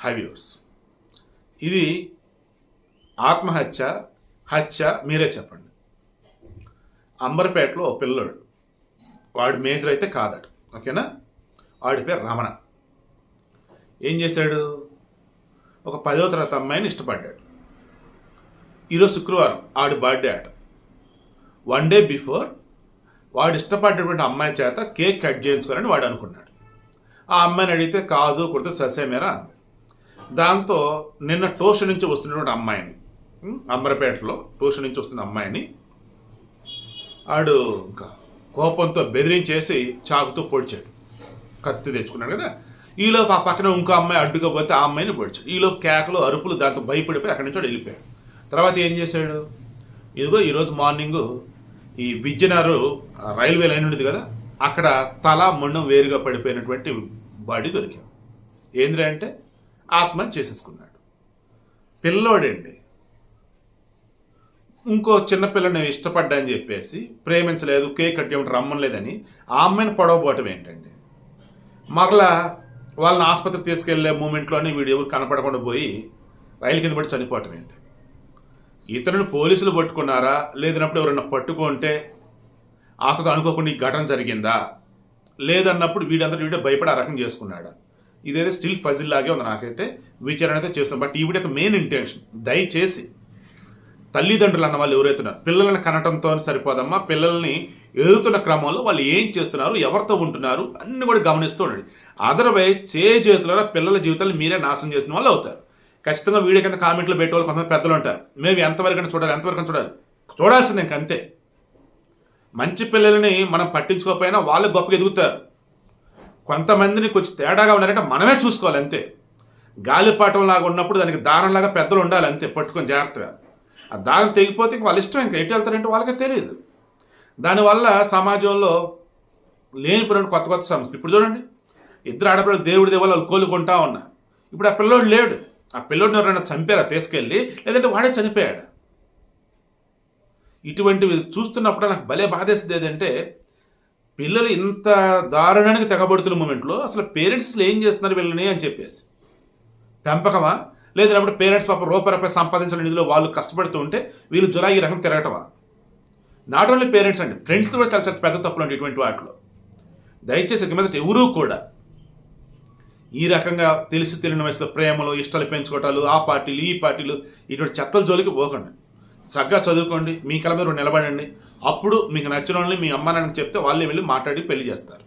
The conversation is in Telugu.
హైవ్యూర్స్ ఇది ఆత్మహత్య హత్య మీరే చెప్పండి. అంబర్పేటలో ఓ పిల్లోడు. వాడి మేజర్ అయితే కాదట. ఓకేనా? వాడి పేరు రమణ. ఏం చేశాడు? ఒక పదో తరగతి అమ్మాయిని ఇష్టపడ్డాడు. ఈరోజు శుక్రవారం ఆడి బర్త్డే అట. వన్ డే బిఫోర్ వాడు ఇష్టపడ్డటువంటి అమ్మాయి చేత కేక్ కట్ చేయించుకోవాలని వాడు అనుకున్నాడు. ఆ అమ్మాయిని అడిగితే కాదు కుడితే ససేమేరా అంది. దాంతో నిన్న ట్యూషన్ నుంచి వస్తున్నటువంటి అమ్మాయిని అమరపేటలో ట్యూషన్ నుంచి వస్తున్న అమ్మాయిని ఆడు ఇంకా కోపంతో బెదిరించేసి చాకుతో పొడిచాడు. కత్తి తెచ్చుకున్నాడు కదా. ఈలోపు ఆ పక్కన ఇంకో అమ్మాయి అడ్డుగా పోతే ఆ అమ్మాయిని పొడిచాడు. ఈలోపు కేకలు అరుపులు దాంతో భయపడిపోయి అక్కడి నుంచి వెళ్ళిపోయాడు. తర్వాత ఏం చేశాడు? ఇదిగో ఈరోజు మార్నింగ్ ఈ విజయనగర్ రైల్వే లైన్ ఉండేది కదా అక్కడ తల మొండం వేరుగా పడిపోయినటువంటి బాడీ దొరికాం ఏంద్రా అంటే ఆత్మహత్య చేసేసుకున్నాడు. పిల్లోడండి. ఇంకో చిన్నపిల్లని ఇష్టపడ్డా అని చెప్పేసి ప్రేమించలేదు కేక్ కట్టేమంటే రమ్మలేదని ఆ అమ్మాయిని పొడవబోవటం ఏంటండి? మరలా వాళ్ళని ఆసుపత్రికి తీసుకెళ్ళే మూమెంట్లోనే వీడు ఎవరు కనపడకుండా పోయి రైలు కింద పడి చనిపోవటం ఏంటి? ఇతరుని పోలీసులు పట్టుకున్నారా? లేదన్నప్పుడు ఎవరైనా పట్టుకుంటే అతను అనుకోకుండా ఈ ఘటన జరిగిందా? లేదన్నప్పుడు వీడందరూ వీడే భయపడి ఆ రకం చేసుకున్నాడా? ఇదైతే స్టిల్ ఫజిల్ లాగే ఉంది నాకైతే విచారణ అయితే చేస్తాం. బట్ ఈవిడ మెయిన్ ఇంటెన్షన్ దయచేసి తల్లిదండ్రులు అన్న వాళ్ళు ఎవరైతున్నారు పిల్లల్ని కనటంతో సరిపోదమ్మా పిల్లల్ని ఎదుగుతున్న క్రమంలో వాళ్ళు ఏం చేస్తున్నారు ఎవరితో ఉంటున్నారు అన్ని కూడా గమనిస్తూ ఉండండి. అదర్వైజ్ చే చేతులలో పిల్లల జీవితాలు మీరే నాశనం చేసిన వాళ్ళు అవుతారు. ఖచ్చితంగా వీడియో కింద కామెంట్లు పెట్టేవాళ్ళు కొంతమంది పెద్దలు ఉంటారు. మేము ఎంతవరకు చూడాలి ఎంతవరకు చూడాలి. చూడాల్సిందే ఇంకంతే మంచి పిల్లల్ని మనం పట్టించుకోకపోయినా వాళ్ళు గొప్పగా ఎదుగుతారు. కొంతమందిని కొంచెం తేడాగా ఉన్నారంటే మనమే చూసుకోవాలి అంతే. గాలిపాటం లాగా ఉన్నప్పుడు దానికి దారంలాగా పెద్దలు ఉండాలి అంతే. పట్టుకొని జాగ్రత్తగా. ఆ దారం తెగిపోతే ఇంక వాళ్ళ ఇష్టం ఇంకా ఎటు వెళ్తారంటే వాళ్ళకే తెలియదు. దానివల్ల సమాజంలో లేనిపోయిన కొత్త కొత్త సమస్యలు. ఇప్పుడు చూడండి ఇద్దరు ఆడపిల్లలు దేవుడి దేవాలు వాళ్ళు కోలుకుంటా ఉన్నా ఇప్పుడు ఆ పిల్లోడు లేడు. ఆ పిల్లోడిని ఎవరైనా చంపారా తీసుకెళ్ళి? లేదంటే వాడే చనిపోయాడు. ఇటువంటివి చూస్తున్నప్పుడు నాకు భలే బాధేస్తుంది ఏంటంటే పిల్లలు ఇంత దారుణానికి తెగబడుతున్న మూమెంట్లో అసలు పేరెంట్స్ ఏం చేస్తున్నారు వీళ్ళని అని చెప్పేసి. పెంపకమా? లేదంటే పేరెంట్స్ పాప రూపాయి రూపాయి సంపాదించిన నిధిలో వాళ్ళు కష్టపడుతూ ఉంటే వీళ్ళు జులాయి రకం తిరగటమా? నాట్ ఓన్లీ పేరెంట్స్ అండి ఫ్రెండ్స్ కూడా చాలా చాలా పెద్ద తప్పులు అండి ఇటువంటి వాటిలో. దయచేసి ఇక మీదట ఎవరూ కూడా ఈ రకంగా తెలిసి తెలియని వయసులో ప్రేమలు ఇష్టాలు పెంచుకోవటాలు ఆ పార్టీలు ఈ పార్టీలు ఇటువంటి చెత్తల జోలికి పోకండి. చక్కగా చదువుకోండి మీ కళ మీద నిలబడండి. అప్పుడు మీకు నచ్చిన వాళ్ళని మీ అమ్మ నాన్నకి చెప్తే వాళ్ళే వెళ్ళి మాట్లాడి పెళ్ళి చేస్తారు.